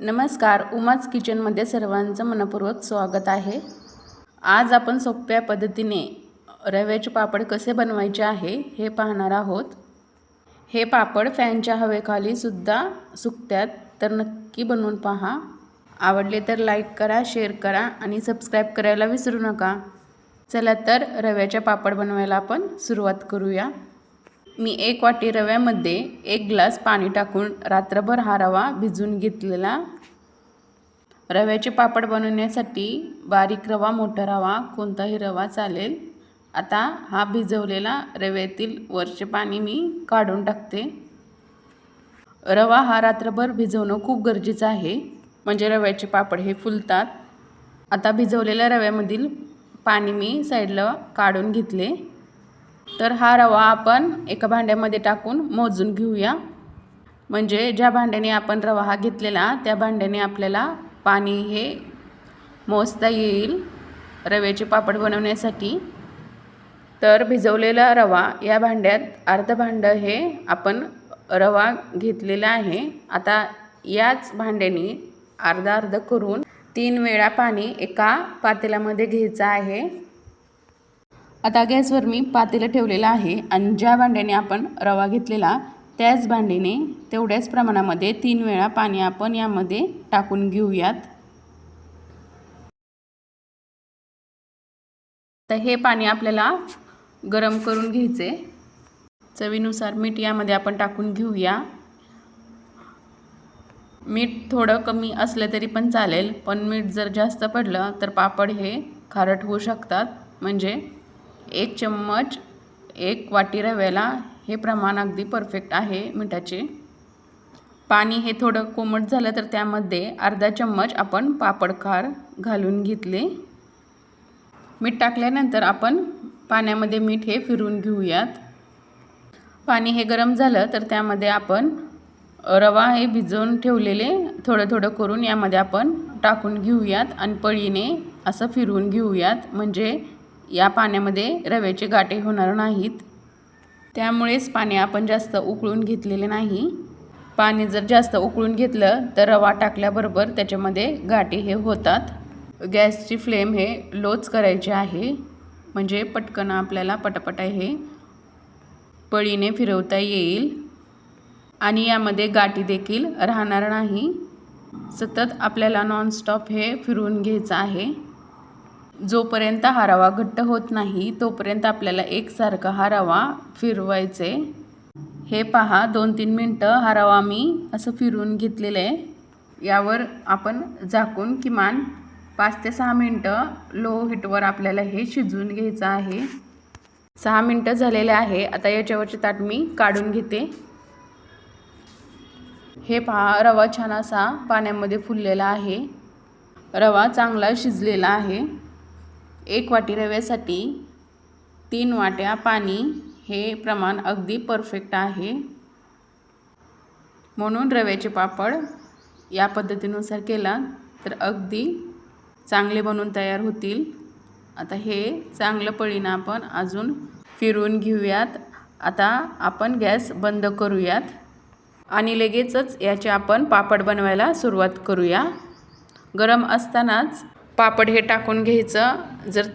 नमस्कार उमाच किचनमध्ये सर्वांचं मनपूर्वक स्वागत आहे. आज आपण सोप्या पद्धतीने रव्याचे पापड कसे बनवायचे आहे हे पाहणार आहोत. हे पापड फॅनच्या हवेखाली सुद्धा सुकत्यात तर नक्की बनवून पहा. आवडले तर लाईक करा शेअर करा आणि सबस्क्राईब करायला विसरू नका. चला तर रव्याचे पापड बनवायला आपण सुरुवात करूया. मी एक वाटी रव्यामध्ये एक ग्लास पाणी टाकून रात्रभर हा रवा भिजून घेतलेला. रव्याचे पापड बनवण्यासाठी बारीक रवा मोठा रवा कोणताही रवा चालेल. आता हा भिजवलेला रव्यातील वरचे पाणी मी काढून टाकते. रवा हा रात्रभर भिजवणं खूप गरजेचं आहे म्हणजे रव्याचे पापड हे फुलतात. आता भिजवलेल्या रव्यामधील पाणी मी साईडला काढून घेतले. तर हा रवा आपण एका भांड्यामध्ये टाकून मोजून घेऊया. म्हणजे ज्या भांड्याने आपण रवा हा घेतलेला त्या भांड्याने आपल्याला पाणी हे मोजता येईल रव्याचे पापड बनवण्यासाठी. तर भिजवलेला रवा या भांड्यात अर्ध भांडं हे आपण रवा घेतलेला आहे. आता याच भांड्याने अर्धा अर्ध करून तीन वेळा पाणी एका पातेल्यामध्ये घ्यायचं आहे. आता गॅसवर मी पातेलं ठेवलेलं आहे आणि ज्या भांड्याने आपण रवा घेतलेला त्याच भांड्याने तेवढ्याच प्रमाणामध्ये तीन वेळा पाणी आपण यामध्ये टाकून घेऊयात. तर हे पाणी आपल्याला गरम करून घ्यायचे. चवीनुसार मीठ यामध्ये आपण टाकून घेऊया. मीठ थोडं कमी असलं तरी पण चालेल पण मीठ जर जास्त पडलं तर पापड हे खारट होऊ शकतात. म्हणजे एक चम्मच एक वाटी रव्याला. हे प्रमाण अगदी परफेक्ट आहे मिठाचे. पाणी हे थोडं कोमट झालं तर त्यामध्ये अर्धा चम्मच आपण पापड खार घालून घेतले. मीठ टाकल्यानंतर आपण पाण्यामध्ये मीठ हे फिरून घेऊयात. पाणी हे गरम झालं तर त्यामध्ये आपण रवा हे भिजवून ठेवलेले थोडं थोडं करून यामध्ये आपण टाकून घेऊयात आणि पळीने असं फिरवून घेऊयात. म्हणजे या पाण्यामध्ये रव्याचे गाठे होणार नाहीत. त्यामुळेच पाणी आपण जास्त उकळून घेतलेले नाही. पाणी जर जास्त उकळून घेतलं तर रवा टाकल्याबरोबर त्याच्यामध्ये गाठी हे होतात. गॅसची फ्लेम हे लोच करायचे आहे. म्हणजे पटकन आपल्याला पटापटा हे पळीने फिरवता येईल. आणि यामध्ये गाठी देखील राहणार नाही. सतत आपल्याला नॉनस्टॉप हे फिरवून घ्यायचं आहे. जोपर्यंत हा रवा घट्ट होत नाही तोपर्यंत आपल्याला एकसारखा हा रवा फिरवायचे. हे पहा दोन तीन मिनटं हा रवा मी असं फिरवून घेतलेलं आहे. यावर आपण झाकून किमान पाच ते सहा मिनटं लो हीटवर आपल्याला हे शिजवून घ्यायचं आहे. सहा मिनटं झालेले आहे. आता याच्यावरचे ताट मी काढून घेते. हे पहा रवा छान असा पाण्यामध्ये फुललेला आहे. रवा चांगला शिजलेला आहे. एक वाटी रव्यासाठी तीन वाट्या पाणी हे प्रमाण अगदी परफेक्ट आहे. म्हणून रव्याचे पापड या पद्धतीनुसार केला तर अगदी चांगले बनवून तयार होतील. आता हे चांगलं पळीनं आपण अजून फिरवून घेऊयात. आता आपण गॅस बंद करूयात आणि लगेचच याचे आपण पापड बनवायला सुरुवात करूया. गरम असतानाच पापड हे टाकून घ्यायचं. जर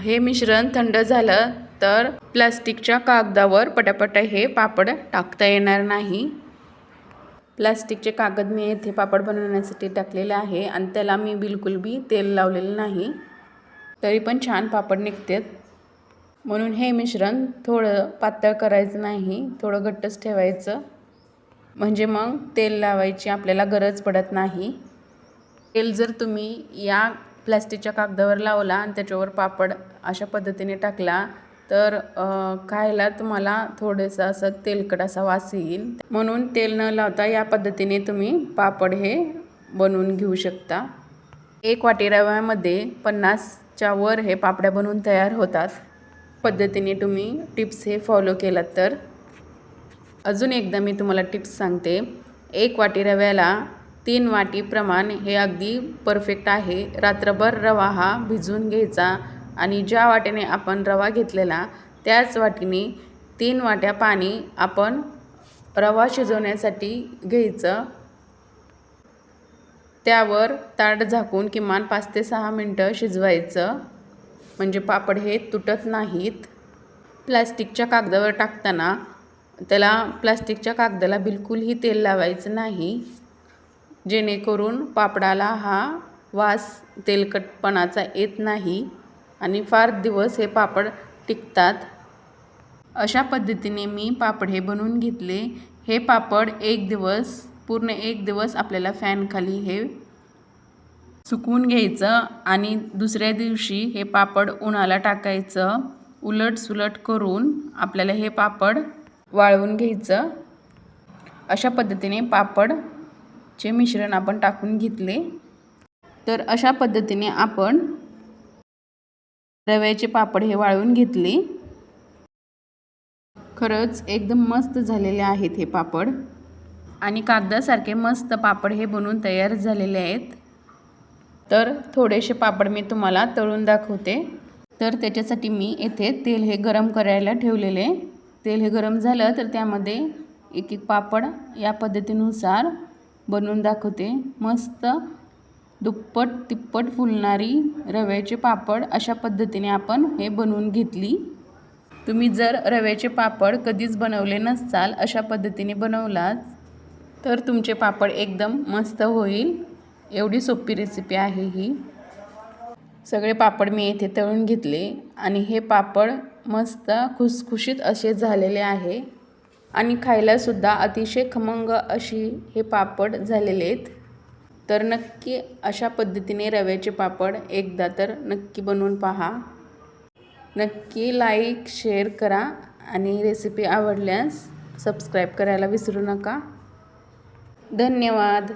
हे मिश्रण थंड झालं तर प्लास्टिकच्या कागदावर पटापटा हे पापड टाकता येणार नाही. प्लास्टिकचे कागद मी येथे पापड बनवण्यासाठी टाकलेले आहे आणि त्याला मी बिलकुल बी तेल लावलेलं नाही. तरी पण छान पापड निघतात. म्हणून हे मिश्रण थोडं पातळ करायचं नाही थोडं घट्टच ठेवायचं. म्हणजे मग तेल लावायची आपल्याला गरज पडत नाही. तेल जर तुम्ही या प्लॅस्टिकच्या कागदावर लावला आणि त्याच्यावर पापड अशा पद्धतीने टाकला. तर खायला तुम्हाला थोडंसं असं तेलकट असा वास येईल. म्हणून तेल न लावता या पद्धतीने तुम्ही पापड हे बनवून घेऊ शकता. एक वाटी रव्यामध्ये पन्नासच्या वर हे पापड्या बनवून तयार होतात. पद्धतीने तुम्ही टिप्स हे फॉलो केलात तर. अजून एकदा मी तुम्हाला टिप्स सांगते. एक वाटी रव्याला तीन वाटी प्रमाण हे अगदी परफेक्ट आहे. रात्रभर रवा हा भिजवून घ्यायचा आणि ज्या वाटेने आपण रवा घेतलेला त्याच वाटीने तीन वाट्या पाणी आपण रवा शिजवण्यासाठी घ्यायचं. त्यावर ताट झाकून किमान पाच ते सहा मिनटं शिजवायचं. म्हणजे पापड हे तुटत नाहीत. प्लॅस्टिकच्या कागदावर टाकताना त्याला प्लास्टिकच्या कागदाला बिलकुलही तेल लावायचं नाही. जेणेकरून पापडाला हा वास तेलकटपणाचा येत नाही आणि फार दिवस हे पापड टिकतात. अशा पद्धतीने मी पापड हे बनवून घेतले. हे पापड एक दिवस पूर्ण एक दिवस आपल्याला फॅनखाली हे सुकवून घ्यायचं आणि दुसऱ्या दिवशी हे पापड उन्हाला टाकायचं. उलट सुलट करून आपल्याला हे पापड वाळवून घ्यायचं. अशा पद्धतीने पापड चे मिश्रण आपण टाकून घेतले. तर अशा पद्धतीने आपण रव्याचे पापड हे वाळवून घेतले. खरंच एकदम मस्त झालेले आहेत हे पापड. आणि कागदासारखे मस्त पापड हे बनवून तयार झालेले आहेत. तर थोडेसे पापड मी तुम्हाला तळून दाखवते. तर त्याच्यासाठी मी येथे तेल हे गरम करायला ठेवलेले. तेल हे गरम झालं तर त्यामध्ये एक एक पापड या पद्धतीनुसार बनवून दाखवते. मस्त दुप्पट तिप्पट फुलणारी रव्याचे पापड अशा पद्धतीने आपण हे बनवून घेतली. तुम्ही जर रव्याचे पापड कधीच बनवले नसाल अशा पद्धतीने बनवलात तर तुमचे पापड एकदम मस्त होईल. एवढी सोपी रेसिपी आहे ही. सगळे पापड मी येथे तळून घेतले आणि हे पापड मस्त खुसखुशीत असे झालेले आहे. आणि खायलासुद्धा अतिशय खमंग अशी हे पापड झालेले आहेत. तर नक्की अशा पद्धतीने रव्याचे पापड एकदा तर नक्की बनवून पहा. नक्की लाईक शेअर करा आणि रेसिपी आवडल्यास सबस्क्राईब करायला विसरू नका. धन्यवाद.